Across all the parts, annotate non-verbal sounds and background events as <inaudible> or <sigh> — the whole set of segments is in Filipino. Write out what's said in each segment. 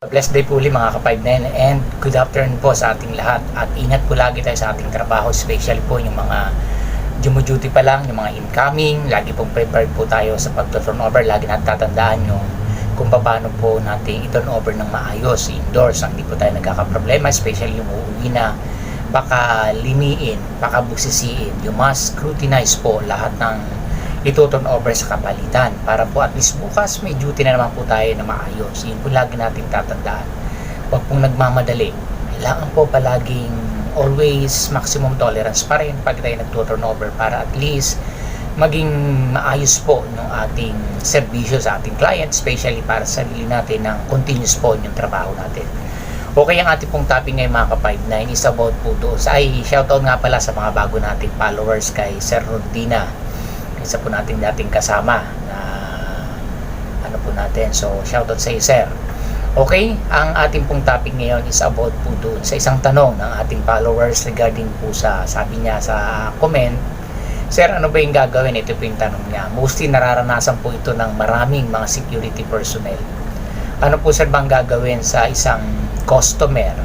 Blessed day po ulit mga ka-59 and good afternoon po sa ating lahat. At ingat po lagi tayo sa ating trabaho especially po yung mga duty pa lang, yung mga incoming. Lagi pong prepared po tayo sa pag-turnover lagi natin tatandaan yung kung paano po natin i-turnover ng maayos indoors. Hindi po tayo nagkakaproblema especially yung uuwi na. Baka liniin, baka busisiin you must scrutinize po lahat ng ito turn over sa kapalitan para po at least bukas may duty na naman po tayo na maayos. Yun po lagi natin tatandaan. Huwag pong nagmamadali. Kailangan po palaging always maximum tolerance pa rin pag tayo nagto-turn over para at least maging maayos po yung ating serbisyo sa ating client, especially para sa sarili natin ng continuous po yung trabaho natin. Okay, ang ating pong topic ngayon mga ka-59 is about po doon. Ay, shoutout nga pala sa mga bago nating followers kay Sir Rodina isa po nating dating kasama na ano po natin. So, shoutout sa iyo, sir. Okay, ang ating pong topic ngayon is about po doon sa isang tanong ng ating followers regarding po sa, sabi niya sa comment, Sir, ano ba yung gagawin? Ito po yung tanong niya. Mostly nararanasan po ito ng maraming mga security personnel. Ano po sir bang gagawin sa isang customer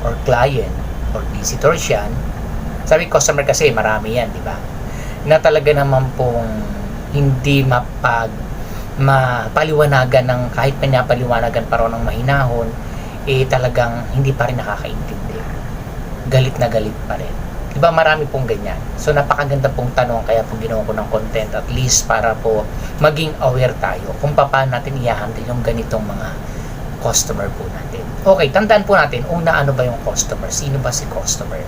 or client or visitor siyan? Sabi customer kasi marami yan, di ba? Na talaga naman pong hindi mapag mapaliwanagan ng kahit pinapaliwanagan pa rin ng mahinahon eh talagang hindi pa rin nakakaintindi. Galit na galit pa rin. Di ba marami pong ganyan? So napakaganda pong tanong kaya po ginawa ko ng content at least para po maging aware tayo kung paano natin i-handle yung ganitong mga customer po natin. Okay tandaan po natin una ano ba yung customer? Sino ba si customer?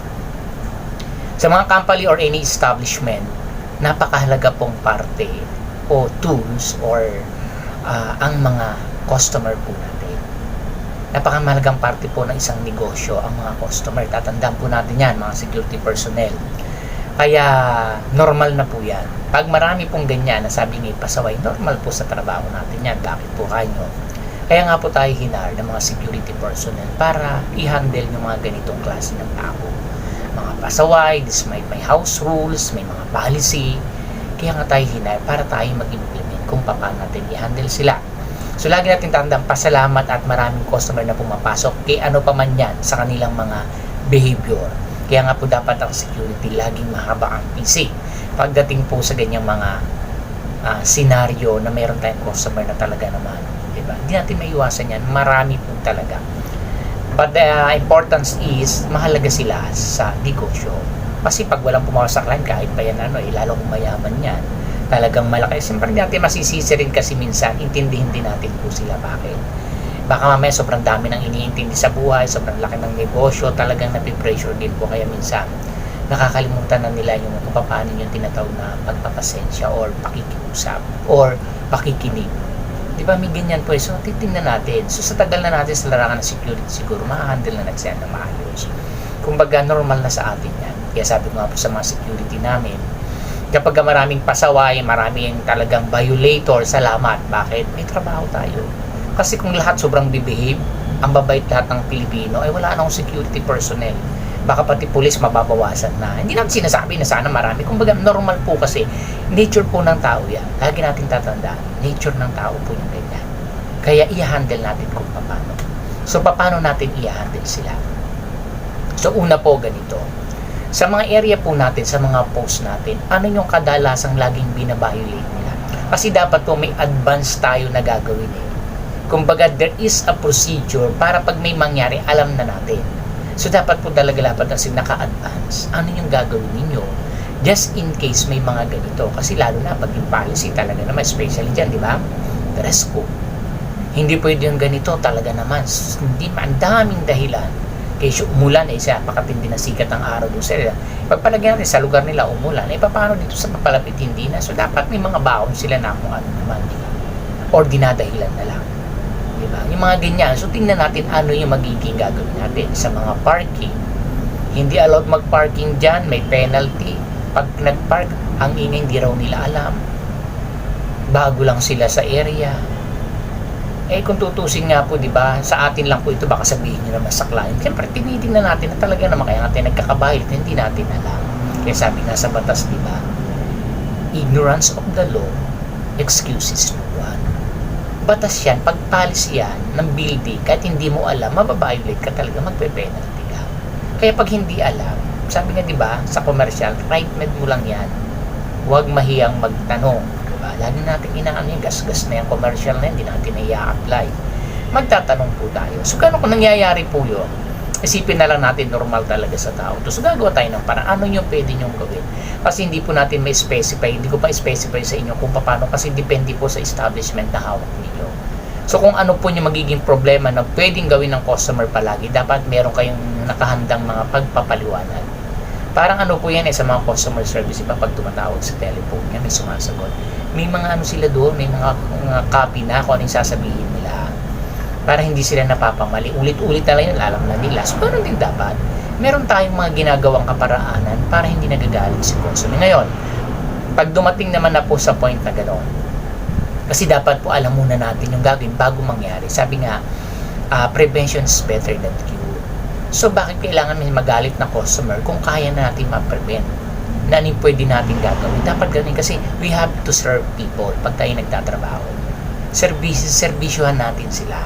Sa mga company or any establishment, napakahalaga pong parte o tools or uh, ang mga customer po natin. Napakamahalagang parte po ng isang negosyo ang mga customer. Tatandaan po natin yan, mga security personnel. Kaya normal na po yan. Pag marami pong ganyan na sabi ni Pasaway, normal po sa trabaho natin yan. Bakit po kayo? Kaya nga po tayo hinar ng mga security personnel para i-handle yung mga ganitong klase ng tao mga pasaway, may, may house rules, may mga policy. Kaya nga tayo hinay para tayo mag-implement kung paano natin i-handle sila. So lagi natin tandaan, pasalamat at maraming customer na pumapasok kay ano pa man yan sa kanilang mga behavior. Kaya nga po dapat ang security laging mahaba ang PC. Pagdating po sa ganyang mga uh, senaryo na mayroon tayong customer na talaga naman, di ba? Hindi natin maiwasan yan. Marami po talaga. But the uh, importance is, mahalaga sila sa negosyo. Kasi pag walang pumawas sa client, kahit pa yan ano, eh, lalo kung mayaman yan, talagang malaki. Siyempre, natin masisisi rin kasi minsan, intindihin din natin po sila bakit. Baka mamaya sobrang dami ng iniintindi sa buhay, sobrang laki ng negosyo, talagang napipressure din po. Kaya minsan, nakakalimutan na nila yung kung paano yung tinatawag na pagpapasensya or pakikiusap or pakikinig Di ba may ganyan po? So, titingnan natin. So, sa tagal na natin sa larangan ng security, siguro, makahandle na nagsend na maayos. Kumbaga, normal na sa atin yan. Kaya sabi ko nga po sa mga security namin, kapag maraming pasaway, maraming talagang violator, salamat. Bakit? May trabaho tayo. Kasi kung lahat sobrang bibehave, ang babait lahat ng Pilipino, ay wala nang security personnel baka pati pulis mababawasan na. Hindi natin sinasabi na sana marami. Kumbaga, normal po kasi. Nature po ng tao yan. Lagi natin tatandaan. Nature ng tao po yung ganyan. Kaya i-handle natin kung paano. So, paano natin i-handle sila? So, una po ganito. Sa mga area po natin, sa mga post natin, ano yung kadalasang laging binabiolate nila? Kasi dapat po may advance tayo na gagawin eh. Kumbaga, there is a procedure para pag may mangyari, alam na natin So, dapat po talaga dapat na naka-advance. Ano yung gagawin ninyo? Just in case may mga ganito. Kasi lalo na pag yung policy talaga naman, especially dyan, di ba? Dress code. Hindi pwede yung ganito talaga naman. Hindi man, daming dahilan. Kaya umulan, eh, siya, pakatindi na sikat ang araw doon sa Pagpalagyan natin sa lugar nila umulan, eh, paano dito sa papalapit hindi na? So, dapat may mga baon sila na kung ano naman? Or dinadahilan na lang. Mga ganyan. So, tingnan natin ano yung magiging gagawin natin sa mga parking. Hindi allowed mag-parking dyan, may penalty. Pag nag-park, ang ingay hindi raw nila alam. Bago lang sila sa area. Eh, kung tutusin nga po, di ba, sa atin lang po ito, baka sabihin nyo naman sa client. Siyempre, tinitingnan natin na talaga naman kaya natin nagkakabayad, hindi natin alam. Kaya sabi nga sa batas, di ba, ignorance of the law excuses no batas yan, pag policy yan ng building, kahit hindi mo alam, mababiolate ka talaga, magpe-penalty ka. Kaya pag hindi alam, sabi nga di ba, sa commercial, right med mo lang yan. Huwag mahiyang magtanong. Diba? Lagi natin inaano yung gas-gas na yung commercial na yan, hindi natin na i-apply. Magtatanong po tayo. So, kano kung nangyayari po yun? Isipin na lang natin normal talaga sa tao. So, gagawa tayo ng parang ano yung pwede nyong gawin. Kasi hindi po natin may specify, hindi ko pa specify sa inyo kung paano kasi depende po sa establishment na hawak ninyo. So kung ano po yung magiging problema na pwedeng gawin ng customer palagi, dapat meron kayong nakahandang mga pagpapaliwanag. Parang ano po yan eh sa mga customer service, iba pag tumatawag sa telephone niya, may sumasagot. May mga ano sila doon, may mga, mga copy na kung ano yung sasabihin nila. Para hindi sila napapamali. Ulit-ulit na lang yun, alam na nila. So ganun din dapat. Meron tayong mga ginagawang kaparaanan para hindi nagagalit si customer. Ngayon, pag dumating naman na po sa point na gano'n, kasi dapat po alam muna natin yung gagawin bago mangyari. Sabi nga, ah, prevention is better than cure. So bakit kailangan may magalit na customer kung kaya na natin ma-prevent? Na ano pwede natin gagawin? Dapat ganun kasi we have to serve people pag tayo nagtatrabaho. Services, servisyohan natin sila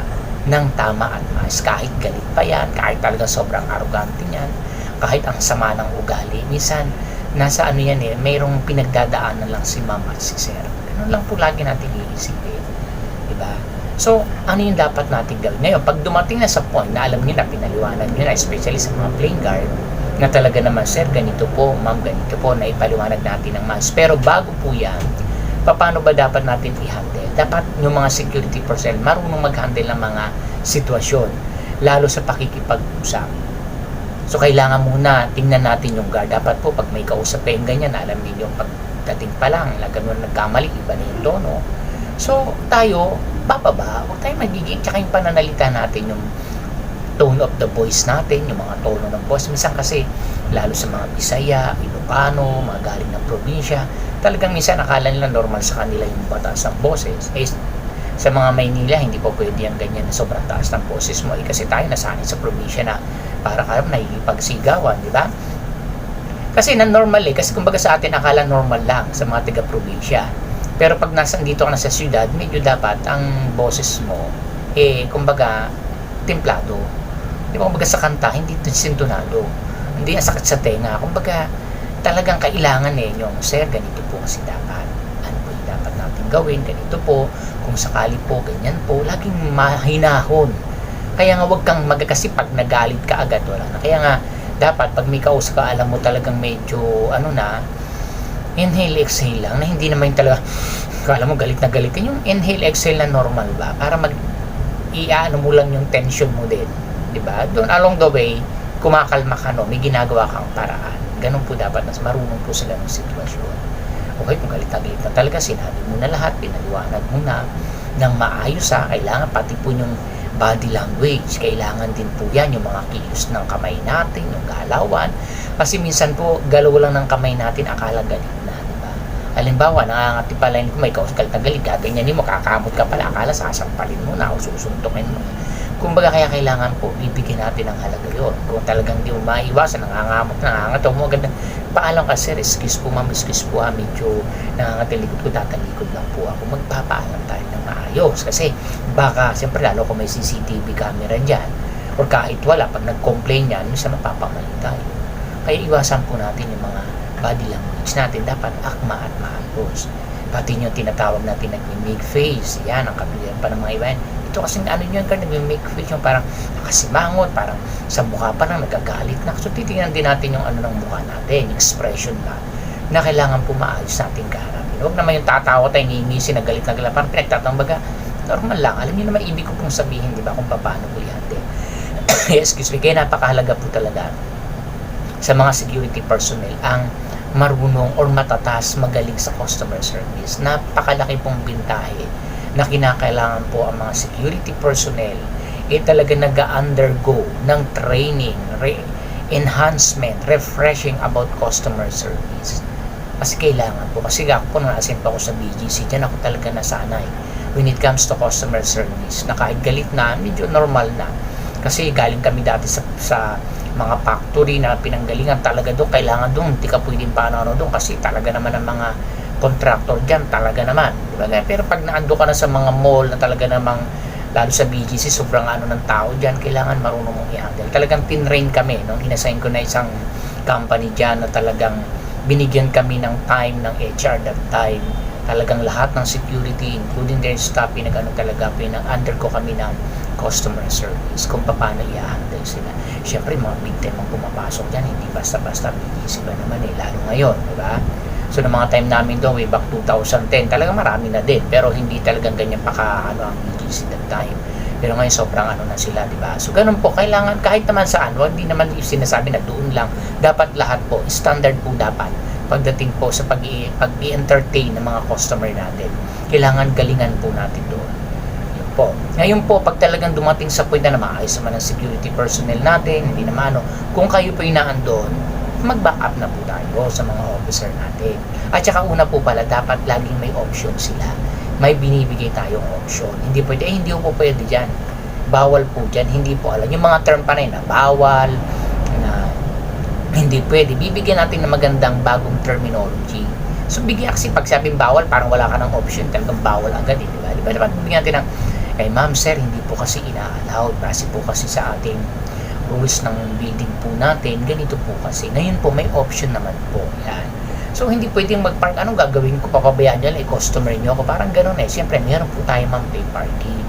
ng tama at mas. Kahit galit pa yan, kahit talaga sobrang arrogante niyan, kahit ang sama ng ugali. Minsan, nasa ano yan eh, mayroong pinagdadaanan lang si mama at si sir. Ganun lang po lagi natin iisipin. Diba? So, ano yung dapat natin gawin? Ngayon, pag dumating na sa point na alam niyo na, pinaliwanag niyo na, especially sa mga playing guard, na talaga naman, sir, ganito po, ma'am, ganito po, na ipaliwanag natin ng mas. Pero bago po yan, paano ba dapat natin i-handle? Dapat yung mga security personnel marunong mag-handle ng mga sitwasyon, lalo sa pakikipag-usap. So, kailangan muna tingnan natin yung guard. Dapat po, pag may kausap kayong ganyan, alam niyo yung pagdating pa lang, na ganun nagkamali, iba na yung tono. So, tayo, bababa, huwag tayo magiging, tsaka yung pananalita natin, yung tone of the voice natin, yung mga tono ng voice. Minsan kasi, lalo sa mga Bisaya, Ilocano, mga galing ng probinsya, talagang minsan akala nila normal sa kanila yung bataas ng boses. Eh, sa mga Maynila, hindi po pwede yan ganyan na sobrang taas ng boses mo. Eh, kasi tayo nasanay sa probinsya na para kayo nakikipagsigawan, di ba? Kasi na normal eh, kasi kumbaga sa atin akala normal lang sa mga taga-probinsya. Pero pag nasa dito ka na sa syudad, medyo dapat ang boses mo, eh, kumbaga, templado. Di ba, kumbaga sa kanta, hindi sintonado. Hindi sakit sa tenga. Kumbaga, talagang kailangan eh, yung, sir, ganito po kasi dapat. Ano po yung dapat natin gawin? Ganito po. Kung sakali po, ganyan po. Laging mahinahon. Kaya nga, wag kang mag kasi pag nagalit ka agad, wala na. Kaya nga, dapat pag may kausap ka, alam mo talagang medyo, ano na, inhale, exhale lang, na hindi naman talaga, <laughs> kala mo galit na galit. Yung inhale, exhale na normal ba? Para mag, iaano mo lang yung tension mo din. di ba Doon along the way, kumakalma ka, no? may ginagawa kang paraan. Ganun po dapat, mas marunong po sila ng sitwasyon. Okay, kung galit na galit na talaga, sinabi mo na lahat, pinaliwanag mo na, ng maayos ha, kailangan pati po yung body language. Kailangan din po yan, yung mga kilos ng kamay natin, yung galawan. Kasi minsan po, galaw lang ng kamay natin, akala galit na, di ba? Halimbawa, nangangati pala yun, may kausgal na galit, gaganyanin mo, kakamot ka pala, akala sasampalin mo na, o susuntukin mo. Kumbaga, kaya kailangan po, bibigyan natin ng halaga yun. Kung talagang di mo maiwasan, nangangamot, nangangat, mo agad paalam ka, sir, excuse po, ma'am, excuse po, ha, medyo nangangatilikod ko, tatalikod lang po ako. Magpapaalam tayo ng maayos. Kasi, baka, siyempre, lalo kung may CCTV camera dyan, or kahit wala, pag nag-complain yan, minsan mapapamali tayo. Kaya iwasan po natin yung mga body language natin. Dapat akma at maayos. Pati yung tinatawag natin nag-make face. Yan, ang kabilang pa ng mga iba. Ito kasi ano yun ka, nag-make face yung parang nakasimangot, parang sa mukha pa lang nagagalit na. So titingnan din natin yung ano ng mukha natin, expression ba, na kailangan po maayos natin kaharapin. Huwag naman yung tatawa tayo, ngingisi, nagalit na galit, parang pinagtatambaga, normal lang. Alam niyo naman ibig ko pong sabihin, di ba, kung paano po yan. <coughs> Excuse me, kaya napakahalaga po talaga sa mga security personnel ang marunong or matatas magaling sa customer service. Napakalaki pong bintahe na kinakailangan po ang mga security personnel eh talaga nag-undergo ng training, re- enhancement, refreshing about customer service. Kasi kailangan po. Kasi ako nung nasin pa ako sa BGC, dyan ako talaga nasanay when it comes to customer service na kahit galit na, medyo normal na. Kasi galing kami dati sa, sa mga factory na pinanggalingan talaga doon, kailangan doon, hindi ka pwedeng paano ano doon kasi talaga naman ang mga contractor dyan, talaga naman. Di ba? Pero pag naando ka na sa mga mall na talaga namang lalo sa BGC, sobrang ano ng tao dyan, kailangan marunong mong i-handle. Talagang tinrain kami, no? inassign ko na isang company dyan na talagang binigyan kami ng time ng HR that time. Talagang lahat ng security, including their staff, pinag-ano talaga, pinag-under ko kami ng customer service kung paano i-handle sila. Siyempre, mga big time ang pumapasok dyan, hindi basta-basta BGC ba naman eh, lalo ngayon, di ba? So, ng mga time namin doon, way back 2010, talaga marami na din. Pero hindi talagang ganyan pa ka, ano, ang BGC that time. Pero ngayon, sobrang ano na sila, di ba? So, ganun po, kailangan, kahit naman saan, wag hindi naman yung sinasabi na doon lang. Dapat lahat po, standard po dapat. Pagdating po sa pag pag-i-entertain ng mga customer natin, kailangan galingan po natin doon. Yun po. Ngayon po, pag talagang dumating sa point na maayos naman ang security personnel natin, hindi naman ano, kung kayo po inaan doon, mag-back up na po tayo sa mga officer natin. At saka una po pala, dapat laging may option sila. May binibigay tayong option. Hindi pwede, eh hindi po pwede dyan. Bawal po dyan, hindi po alam. Yung mga term pa na yun, na bawal, na hindi pwede. Bibigyan natin ng magandang bagong terminology. So, bigyan kasi pag sabing bawal, parang wala ka ng option, talagang bawal agad, eh, di ba? Di ba dapat bigyan natin ng, eh ma'am, sir, hindi po kasi ina-allowed. Kasi po kasi sa ating rules ng building po natin, ganito po kasi. Ngayon po, may option naman po. Yan. So, hindi pwedeng mag-park. Anong gagawin ko? Papabayaan nyo lang, eh, customer nyo ako. Parang ganun eh. Siyempre, meron po tayo ma'am pay parking.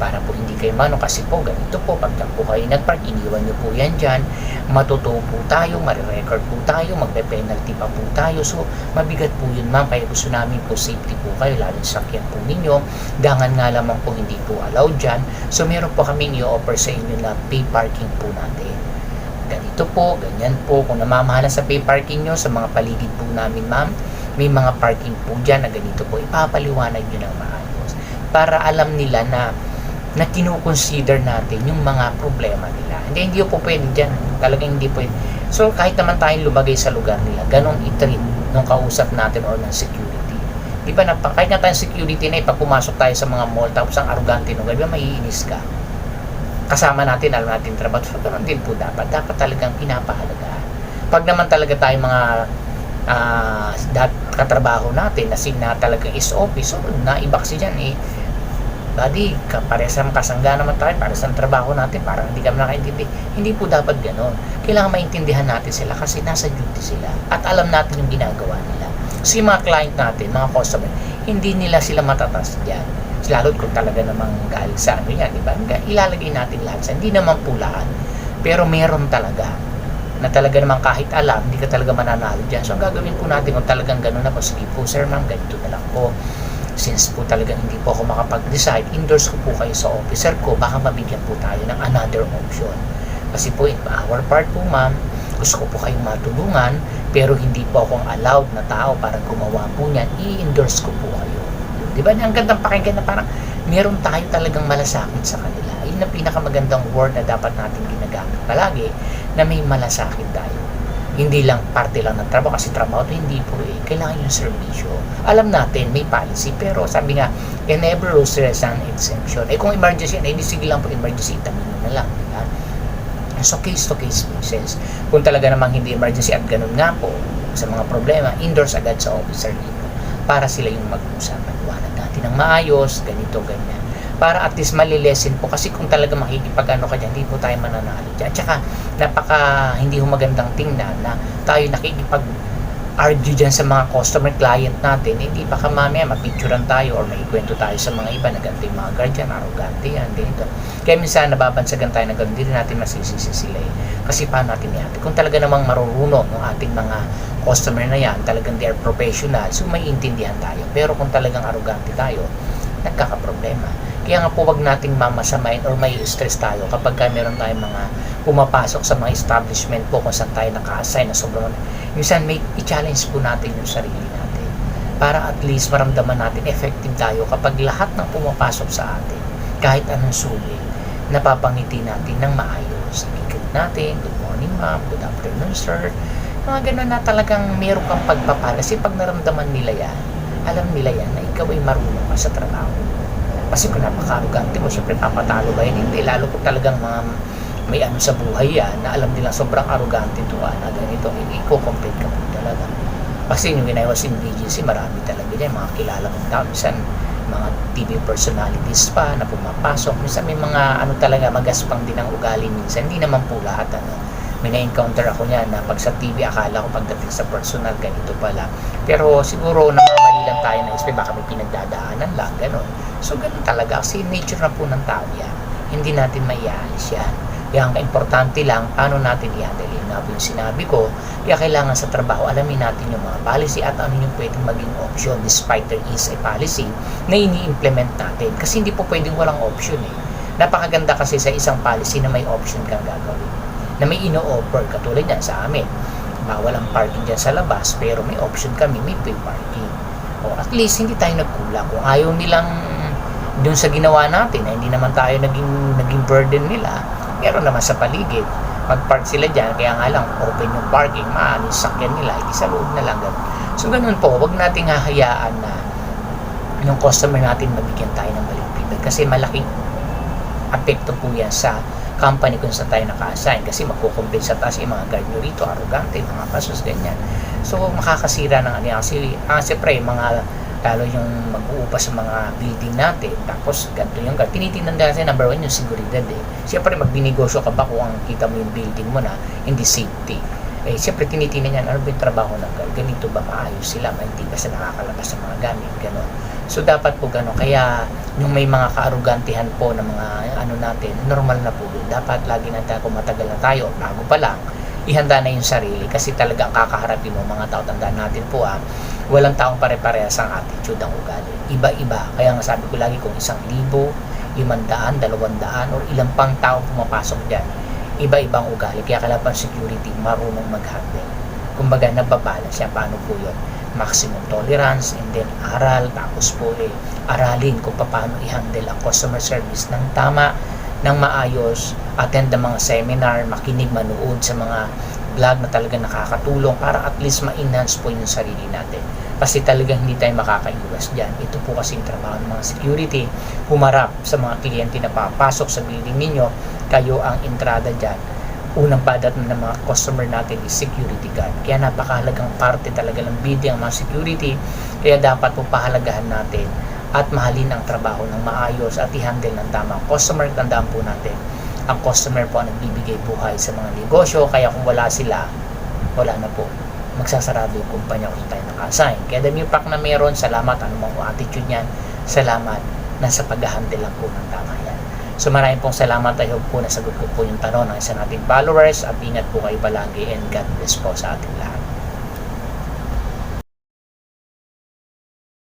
Para po hindi kayo mano kasi po, ganito po. Pag po kayo nag-park, iniwan nyo po yan dyan. Matutuo po tayo, marirecord po tayo, magpe-penalty pa po tayo. So, mabigat po yun ma'am. Kaya gusto namin po safety po kayo, lalo sa sakyan po ninyo. Dangan nga lamang po hindi po allowed dyan. So, meron po kaming i-offer sa inyo na pay parking po natin. Ganito po, ganyan po. Kung namamahala sa pay parking nyo, sa mga paligid po namin ma'am, may mga parking po dyan na ganito po. Ipapaliwanag nyo ng maayos. Para alam nila na na kinukonsider natin yung mga problema nila. Hindi, hindi po pwede dyan. Talagang hindi pwede. So, kahit naman tayong lumagay sa lugar nila, ganun i-treat nung kausap natin or ng security. Di ba, napa, kahit na tayong security na, eh, pag pumasok tayo sa mga mall, tapos ang arugante nung di maiinis ka. Kasama natin, alam natin trabaho. So, ganun din po dapat. Dapat talagang pinapahalagaan. Pag naman talaga tayong mga uh, katrabaho natin na sina talagang is office, so, naibak si dyan eh, buddy, pares ang kasangga naman tayo, pares ang trabaho natin, parang hindi kami nakaintindi. Hindi po dapat ganon. Kailangan maintindihan natin sila kasi nasa duty sila at alam natin yung ginagawa nila. Yung mga client natin, mga customer, hindi nila sila matatas dyan. Lalo kung talaga namang galing sa ano yan, di ba? Ilalagay natin lahat sa, hindi naman po lahat. Pero meron talaga na talaga naman kahit alam, hindi ka talaga mananalo dyan. So, ang gagawin po natin kung talagang gano'n na po, sige po sir, ma'am, ganito na lang po since po talaga hindi po ako makapag-decide, endorse ko po kayo sa officer ko, baka mabigyan po tayo ng another option. Kasi po, in our part po ma'am, gusto ko po kayong matulungan, pero hindi po akong allowed na tao para gumawa po niyan, i-endorse ko po kayo. Di ba? Ang gandang pakinggan na parang meron tayo talagang malasakit sa kanila. Yun ang pinakamagandang word na dapat natin ginagamit palagi na may malasakit tayo. Hindi lang parte lang ng trabaho kasi trabaho to hindi po eh. Kailangan yung serbisyo alam natin may policy. Pero sabi nga in every rules there is an exemption. Eh kung emergency eh di sige lang po emergency itamin na lang diba? so case to case basis. Kung talaga namang hindi emergency at ganun nga po sa mga problema indoors agad sa officer dito para sila yung mag-usap paliwanag natin ng maayos ganito ganyan para at least malilesen po kasi kung talaga makikipag ano ka dyan, hindi po tayo mananalo dyan. At saka napaka hindi ho magandang tingnan na tayo nakikipag argue dyan sa mga customer client natin, hindi pa ka mamaya mapicturean tayo or maikwento tayo sa mga iba na ganito mga guardian, arrogante yan, ganito. Kaya minsan nababansagan tayo na ganito, hindi natin masisisi sila eh. Kasi paano natin yan? Kung talaga namang marunong ng ating mga customer na yan, talagang they are professional, so may intindihan tayo. Pero kung talagang arrogante tayo, nagkakaproblema. Kaya nga po wag nating mamasamain or may stress tayo kapag ka meron tayong mga pumapasok sa mga establishment po kung saan tayo naka-assign na sobrang minsan may i-challenge po natin yung sarili natin para at least maramdaman natin effective tayo kapag lahat ng pumapasok sa atin kahit anong sulit napapangiti natin ng maayos ikot natin good morning ma'am good afternoon sir mga ganun na talagang meron kang pagpapala kasi pag naramdaman nila yan alam nila yan na ikaw ay marunong ka sa trabaho kasi kung napaka-arugante mo, syempre papatalo ba yun? Hindi, lalo kung talagang mga may ano sa buhay yan, na alam nila sobrang arugante to, ah, na ganito, i-co-complete ka po talaga. Kasi when I was in marami talaga dyan, mga kilala kong tao. Minsan, mga TV personalities pa na pumapasok. Minsan may mga ano talaga, magaspang din ang ugali minsan. Hindi naman po lahat ano. May na-encounter ako niyan na pag sa TV akala ko pagdating sa personal ganito pala. Pero siguro namamali lang tayo na isip baka may pinagdadaanan lang, gano'n. So ganun talaga kasi nature na po ng tao yan. Hindi natin maialis yan. Kaya ang importante lang, paano natin i-handle yun. Nga sinabi ko, kaya kailangan sa trabaho, alamin natin yung mga policy at ano yung pwedeng maging option despite there is a policy na ini-implement natin. Kasi hindi po pwedeng walang option eh. Napakaganda kasi sa isang policy na may option kang gagawin. Na may ino-offer, katulad yan sa amin. Bawal ang parking dyan sa labas, pero may option kami, may free parking. O at least hindi tayo nagkulang. Kung ayaw nilang dun sa ginawa natin, na hindi naman tayo naging, naging burden nila, meron naman sa paligid. Mag-park sila dyan, kaya nga lang, open yung parking, maalis sakyan nila, hindi sa loob na lang ganun. So ganun po, wag nating hahayaan na yung customer natin mabigyan tayo ng maling feedback kasi malaking apekto po yan sa company kung saan tayo naka-assign kasi magkukumpensya tayo yung mga guard nyo rito, arrogante, mga pasos, ganyan. So, makakasira ng ano. Kasi, ah, siyempre, mga lalo yung mag-uupa sa mga building natin tapos ganito yung guard. Tinitingnan natin number one yung seguridad eh. Siyempre, magbinegosyo ka ba kung ang kita mo yung building mo na hindi safety. Eh, siyempre, tinitingnan yan, ano ba yung trabaho ng guard? Ganito ba maayos sila? Ma, hindi ba sila nakakalabas ng mga gamit? Ganon. So, dapat po gano'n. Kaya, yung may mga kaarugantihan po ng mga ano natin, normal na po. Dapat lagi na tayo, kung matagal na tayo, bago pa lang, ihanda na yung sarili. Kasi talaga ang kakaharapin mo, mga tao, tandaan natin po ah, walang taong pare-parehas ang attitude ang ugali. Iba-iba. Kaya nga sabi ko lagi kung isang libo, limandaan, dalawandaan, or ilang pang tao pumapasok dyan, iba-ibang ugali. Kaya kailangan security marunong mag-handle. Kumbaga, nababalance siya. Paano po yun? Maximum tolerance, and then aral, tapos po eh, aralin kung paano i-handle ang customer service ng tama, ng maayos, attend ng mga seminar, makinig, manood sa mga vlog na talaga nakakatulong para at least ma-enhance po yung sarili natin. Kasi talagang hindi tayo makakaiwas dyan. Ito po kasi trabaho ng mga security, humarap sa mga kliyente na papasok sa building ninyo, kayo ang entrada dyan. Unang padat ng mga customer natin is security guard. Kaya napakahalagang parte talaga ng building ang mga security. Kaya dapat po pahalagahan natin at mahalin ang trabaho ng maayos at i-handle ng tama customer. Tandaan po natin, ang customer po ang nagbibigay buhay sa mga negosyo. Kaya kung wala sila, wala na po. Magsasarado yung kumpanya kung tayo naka-assign. Kaya the mere fact na meron, salamat. Ano mo attitude niyan? Salamat. Nasa pag-handle lang po ng tama. So maraming pong salamat. I hope po nasagot ko po yung tanong ng isa nating followers at ingat po kayo palagi and God bless po sa ating lahat.